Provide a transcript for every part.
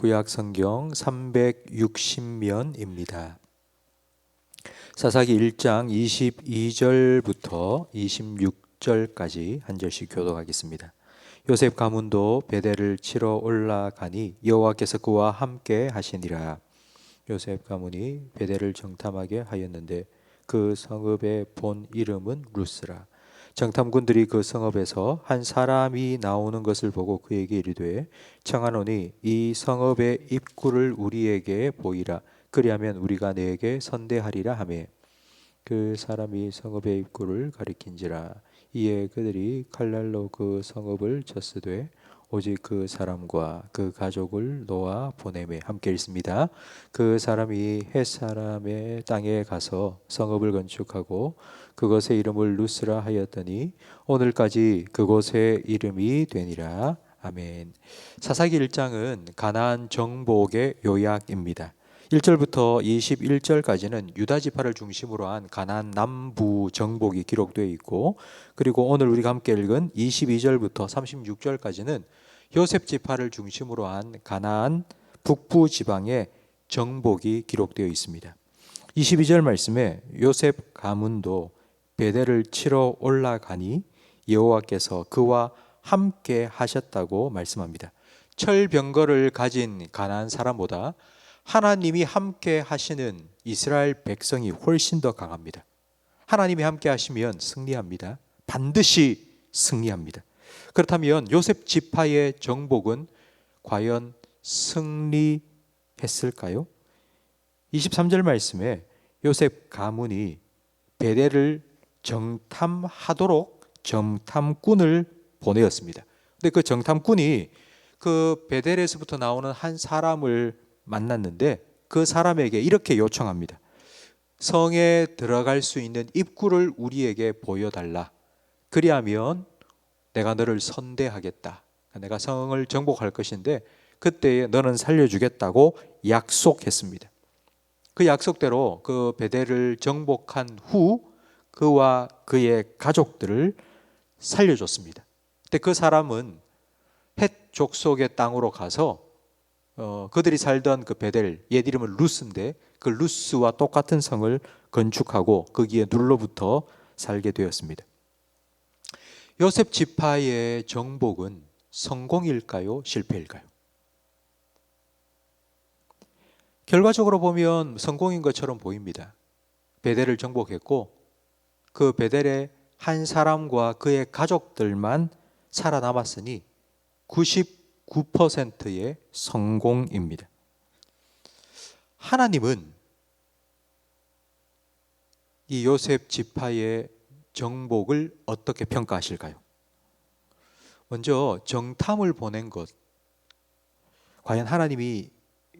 구약 성경 360면입니다. 사사기 1장 22절부터 26절까지 한 절씩 교독하겠습니다. 요셉 가문도 베델을 치러 올라가니 여호와께서 그와 함께 하시니라. 요셉 가문이 베델을 정탐하게 하였는데 그 성읍의 본 이름은 루스라. 정탐군들이 그 성읍에서 한 사람이 나오는 것을 보고 그에게 이르되 청하노니 이 성읍의 입구를 우리에게 보이라. 그리하면 우리가 네게 선대하리라 하매. 그 사람이 성읍의 입구를 가리킨지라. 이에 그들이 칼날로 그 성읍을 쳤으되 오직 그 사람과 그 가족을 놓아 보내매 함께 읽습니다. 그 사람이 햇 사람의 땅에 가서 성읍을 건축하고 그것의 이름을 루스라 하였더니 오늘까지 그곳의 이름이 되니라. 아멘. 사사기 1장은 가나안 정복의 요약입니다. 1절부터 21절까지는 유다 지파를 중심으로 한 가나안 남부 정복이 기록되어 있고 그리고 오늘 우리가 함께 읽은 22절부터 36절까지는 요셉 지파를 중심으로 한 가나안 북부 지방의 정복이 기록되어 있습니다. 22절 말씀에 요셉 가문도 베델을 치러 올라가니 여호와께서 그와 함께 하셨다고 말씀합니다. 철병거를 가진 가나안 사람보다 하나님이 함께 하시는 이스라엘 백성이 훨씬 더 강합니다. 하나님이 함께 하시면 승리합니다. 반드시 승리합니다. 그렇다면 요셉 지파의 정복은 과연 승리했을까요? 23절 말씀에 요셉 가문이 베델을 정탐하도록 정탐꾼을 보내었습니다. 근데 그 정탐꾼이 그 베델에서부터 나오는 한 사람을 만났는데 그 사람에게 이렇게 요청합니다. 성에 들어갈 수 있는 입구를 우리에게 보여달라. 그리하면 내가 너를 선대하겠다. 내가 성을 정복할 것인데 그때에 너는 살려주겠다고 약속했습니다. 그 약속대로 그 베델을 정복한 후 그와 그의 가족들을 살려줬습니다. 근데 그 사람은 헷 족속의 땅으로 가서 어, 그들이 살던 그 베델 옛 이름은 루스인데 그 루스와 똑같은 성을 건축하고 거기에 눌러붙어 살게 되었습니다. 요셉 지파의 정복은 성공일까요? 실패일까요? 결과적으로 보면 성공인 것처럼 보입니다. 베델을 정복했고 그 베델의 한 사람과 그의 가족들만 살아남았으니 99%의 성공입니다. 하나님은 이 요셉 지파의 정복을 어떻게 평가하실까요? 먼저 정탐을 보낸 것 과연 하나님이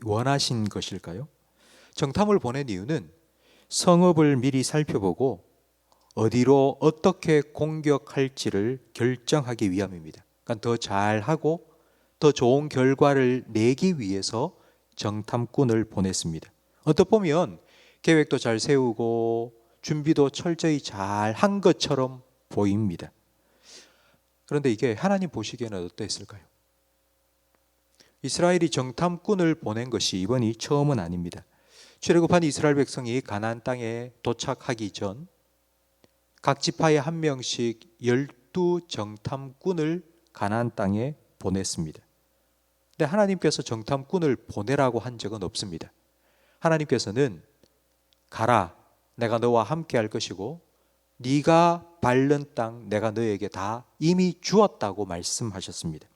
원하신 것일까요? 정탐을 보낸 이유는 성읍을 미리 살펴보고 어디로 어떻게 공격할지를 결정하기 위함입니다. 그러니까 더 잘하고 더 좋은 결과를 내기 위해서 정탐꾼을 보냈습니다. 어떻 보면 계획도 잘 세우고 준비도 철저히 잘 한 것처럼 보입니다. 그런데 이게 하나님 보시기에는 어떠했을까요? 이스라엘이 정탐꾼을 보낸 것이 이번이 처음은 아닙니다. 출애굽한 이스라엘 백성이 가나안 땅에 도착하기 전 각 지파에 한 명씩 열두 정탐꾼을 가나안 땅에 보냈습니다. 근데 하나님께서 정탐꾼을 보내라고 한 적은 없습니다. 하나님께서는 가라 내가 너와 함께 할 것이고 네가 밟는 땅 내가 너에게 다 이미 주었다고 말씀하셨습니다.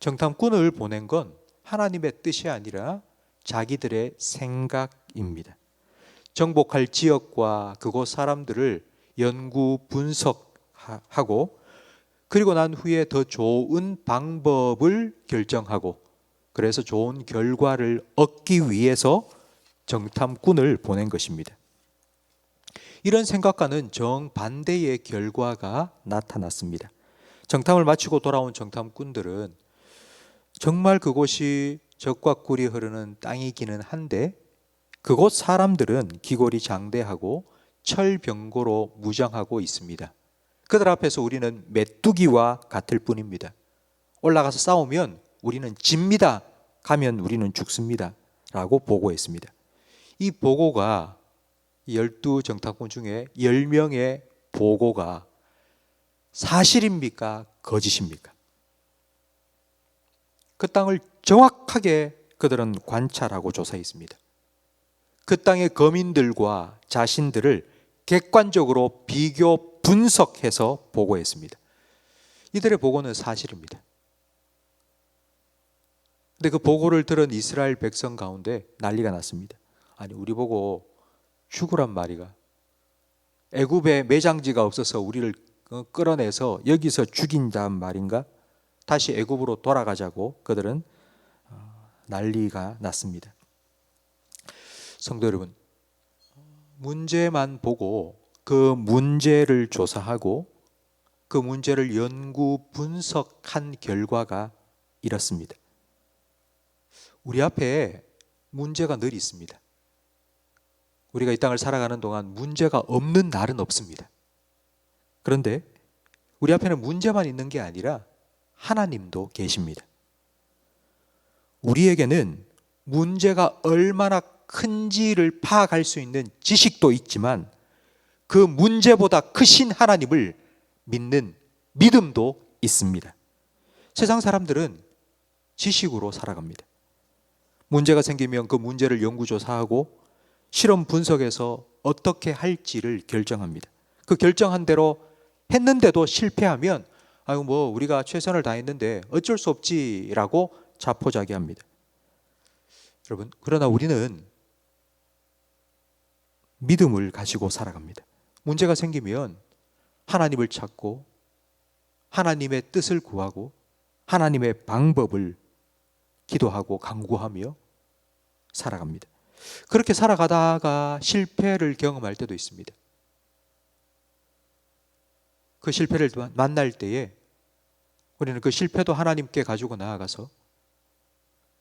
정탐꾼을 보낸 건 하나님의 뜻이 아니라 자기들의 생각입니다. 정복할 지역과 그곳 사람들을 연구 분석하고 그리고 난 후에 더 좋은 방법을 결정하고 그래서 좋은 결과를 얻기 위해서 정탐꾼을 보낸 것입니다. 이런 생각과는 정반대의 결과가 나타났습니다. 정탐을 마치고 돌아온 정탐꾼들은 정말 그곳이 적과 꿀이 흐르는 땅이기는 한데 그곳 사람들은 기골이 장대하고 철병고로 무장하고 있습니다. 그들 앞에서 우리는 메뚜기와 같을 뿐입니다. 올라가서 싸우면 우리는 집니다. 가면 우리는 죽습니다. 라고 보고했습니다. 이 보고가 열두 정탐꾼 중에 10명의 보고가 사실입니까? 거짓입니까? 그 땅을 정확하게 그들은 관찰하고 조사했습니다. 그 땅의 거민들과 자신들을 객관적으로 비교 분석해서 보고했습니다. 이들의 보고는 사실입니다. 근데 그 보고를 들은 이스라엘 백성 가운데 난리가 났습니다. 아니 우리 보고 죽으란 말이가 애굽에 매장지가 없어서 우리를 어, 끌어내서 여기서 죽인다는 말인가? 다시 애굽으로 돌아가자고 그들은 어, 난리가 났습니다. 성도 여러분, 문제만 보고 그 문제를 조사하고 그 문제를 연구 분석한 결과가 이렇습니다. 우리 앞에 문제가 늘 있습니다. 우리가 이 땅을 살아가는 동안 문제가 없는 날은 없습니다. 그런데 우리 앞에는 문제만 있는 게 아니라 하나님도 계십니다. 우리에게는 문제가 얼마나 큰지를 파악할 수 있는 지식도 있지만 그 문제보다 크신 하나님을 믿는 믿음도 있습니다. 세상 사람들은 지식으로 살아갑니다. 문제가 생기면 그 문제를 연구조사하고 실험 분석해서 어떻게 할지를 결정합니다. 그 결정한 대로 했는데도 실패하면 아유 뭐 우리가 최선을 다했는데 어쩔 수 없지라고 자포자기합니다. 여러분 그러나 우리는 믿음을 가지고 살아갑니다. 문제가 생기면 하나님을 찾고 하나님의 뜻을 구하고 하나님의 방법을 기도하고 강구하며 살아갑니다. 그렇게 살아가다가 실패를 경험할 때도 있습니다. 그 실패를 만날 때에 우리는 그 실패도 하나님께 가지고 나아가서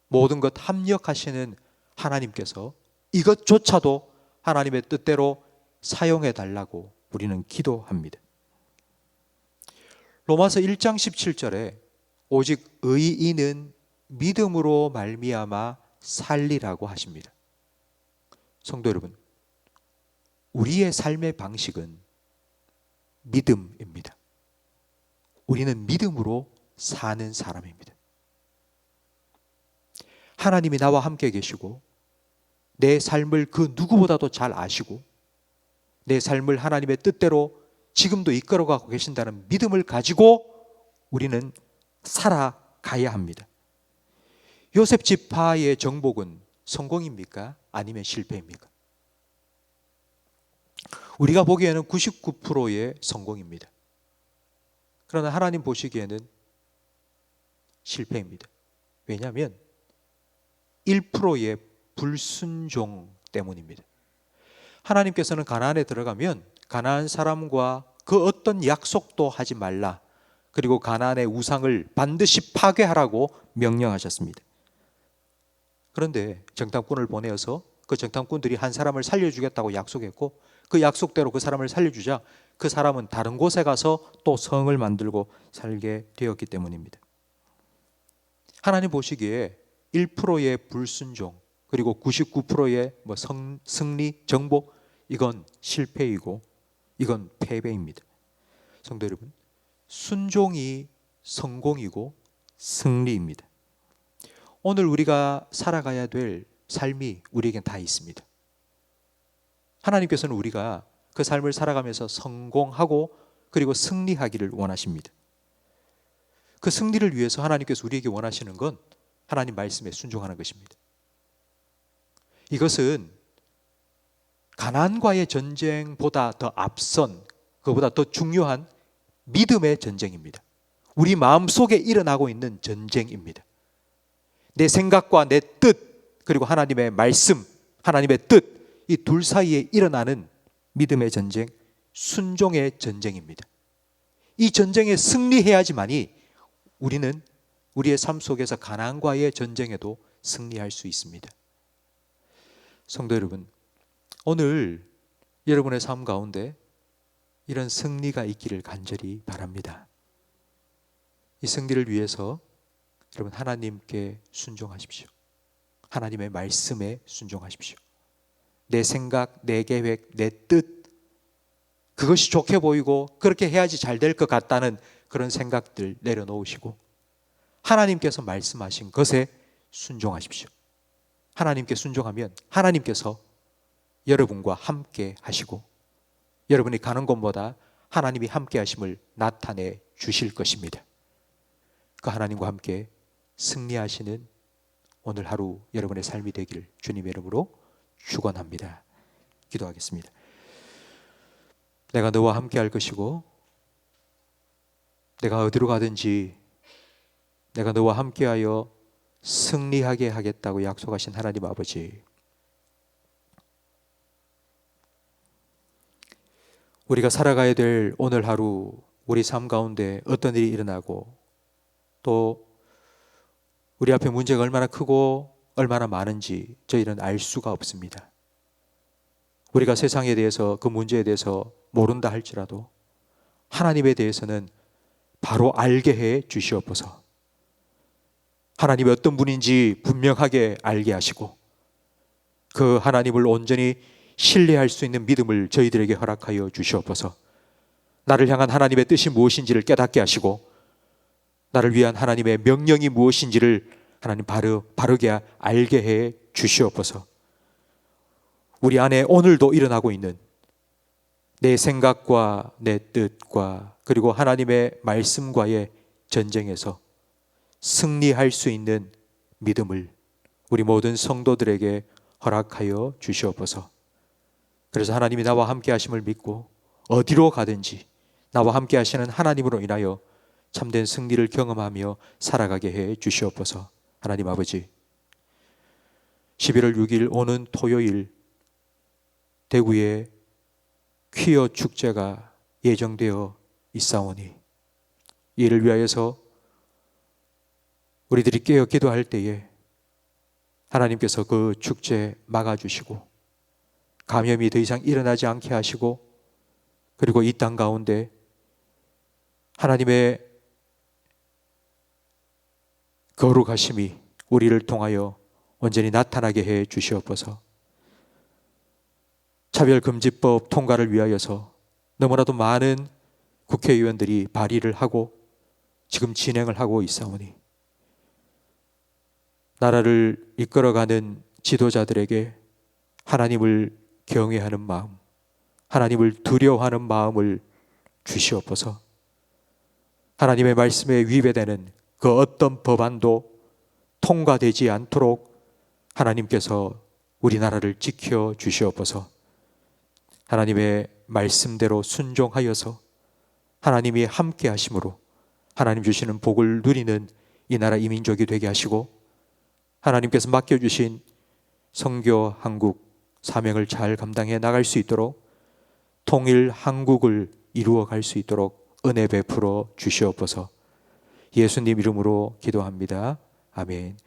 모든 것 합력하시는 하나님께서 이것조차도 하나님의 뜻대로 사용해 달라고 우리는 기도합니다. 로마서 1장 17절에 오직 의인은 믿음으로 말미암아 살리라고 하십니다. 성도 여러분, 우리의 삶의 방식은 믿음입니다. 우리는 믿음으로 사는 사람입니다. 하나님이 나와 함께 계시고 내 삶을 그 누구보다도 잘 아시고 내 삶을 하나님의 뜻대로 지금도 이끌어가고 계신다는 믿음을 가지고 우리는 살아가야 합니다. 요셉 지파의 정복은 성공입니까? 아니면 실패입니까? 우리가 보기에는 99%의 성공입니다. 그러나 하나님 보시기에는 실패입니다. 왜냐하면 1%의 불순종 때문입니다. 하나님께서는 가나안에 들어가면 가나안 사람과 그 어떤 약속도 하지 말라. 그리고 가나안의 우상을 반드시 파괴하라고 명령하셨습니다. 그런데 정탐꾼을 보내어서 그 정탐꾼들이 한 사람을 살려주겠다고 약속했고 그 약속대로 그 사람을 살려주자 그 사람은 다른 곳에 가서 또 성을 만들고 살게 되었기 때문입니다. 하나님 보시기에 1%의 불순종 그리고 99%의 뭐 성, 승리 정복 이건 실패이고 이건 패배입니다. 성도 여러분, 순종이 성공이고 승리입니다. 오늘 우리가 살아가야 될 삶이 우리에겐 다 있습니다. 하나님께서는 우리가 그 삶을 살아가면서 성공하고 그리고 승리하기를 원하십니다. 그 승리를 위해서 하나님께서 우리에게 원하시는 건 하나님 말씀에 순종하는 것입니다. 이것은 가난과의 전쟁보다 더 앞선 그보다 더 중요한 믿음의 전쟁입니다. 우리 마음 속에 일어나고 있는 전쟁입니다. 내 생각과 내 뜻, 그리고 하나님의 말씀, 하나님의 뜻, 이 둘 사이에 일어나는 믿음의 전쟁, 순종의 전쟁입니다. 이 전쟁에 승리해야지만이 우리는 우리의 삶 속에서 가난과의 전쟁에도 승리할 수 있습니다. 성도 여러분, 오늘 여러분의 삶 가운데 이런 승리가 있기를 간절히 바랍니다. 이 승리를 위해서 여러분 하나님께 순종하십시오. 하나님의 말씀에 순종하십시오. 내 생각, 내 계획, 내 뜻, 그것이 좋게 보이고 그렇게 해야지 잘 될 것 같다는 그런 생각들 내려놓으시고 하나님께서 말씀하신 것에 순종하십시오. 하나님께 순종하면 하나님께서 여러분과 함께 하시고 여러분이 가는 곳보다 하나님이 함께 하심을 나타내 주실 것입니다. 그 하나님과 함께 승리하시는 오늘 하루 여러분의 삶이 되기를 주님의 이름으로 축원합니다. 기도하겠습니다. 내가 너와 함께 할 것이고 내가 어디로 가든지 내가 너와 함께하여 승리하게 하겠다고 약속하신 하나님 아버지 우리가 살아가야 될 오늘 하루 우리 삶 가운데 어떤 일이 일어나고 또 우리 앞에 문제가 얼마나 크고 얼마나 많은지 저희는 알 수가 없습니다. 우리가 세상에 대해서 그 문제에 대해서 모른다 할지라도 하나님에 대해서는 바로 알게 해 주시옵소서. 하나님이 어떤 분인지 분명하게 알게 하시고 그 하나님을 온전히 신뢰할 수 있는 믿음을 저희들에게 허락하여 주시옵소서. 나를 향한 하나님의 뜻이 무엇인지를 깨닫게 하시고 나를 위한 하나님의 명령이 무엇인지를 하나님 바르, 바르게 알게 해 주시옵소서. 우리 안에 오늘도 일어나고 있는 내 생각과 내 뜻과 그리고 하나님의 말씀과의 전쟁에서 승리할 수 있는 믿음을 우리 모든 성도들에게 허락하여 주시옵소서. 그래서 하나님이 나와 함께 하심을 믿고 어디로 가든지 나와 함께 하시는 하나님으로 인하여 참된 승리를 경험하며 살아가게 해 주시옵소서. 하나님 아버지. 11월 6일 오는 토요일 대구에 퀴어 축제가 예정되어 있사오니 이를 위하여서 우리들이 깨어 기도할 때에 하나님께서 그 축제 막아주시고 감염이 더 이상 일어나지 않게 하시고 그리고 이 땅 가운데 하나님의 거룩하심이 우리를 통하여 온전히 나타나게 해 주시옵소서. 차별금지법 통과를 위하여서 너무나도 많은 국회의원들이 발의를 하고 지금 진행을 하고 있사오니 나라를 이끌어가는 지도자들에게 하나님을 경외하는 마음, 하나님을 두려워하는 마음을 주시옵소서. 하나님의 말씀에 위배되는 그 어떤 법안도 통과되지 않도록 하나님께서 우리나라를 지켜 주시옵소서. 하나님의 말씀대로 순종하여서 하나님이 함께 하심으로 하나님 주시는 복을 누리는 이 나라 이민족이 되게 하시고 하나님께서 맡겨주신 성교 한국 사명을 잘 감당해 나갈 수 있도록 통일 한국을 이루어 갈 수 있도록 은혜 베풀어 주시옵소서 예수님 이름으로 기도합니다. 아멘.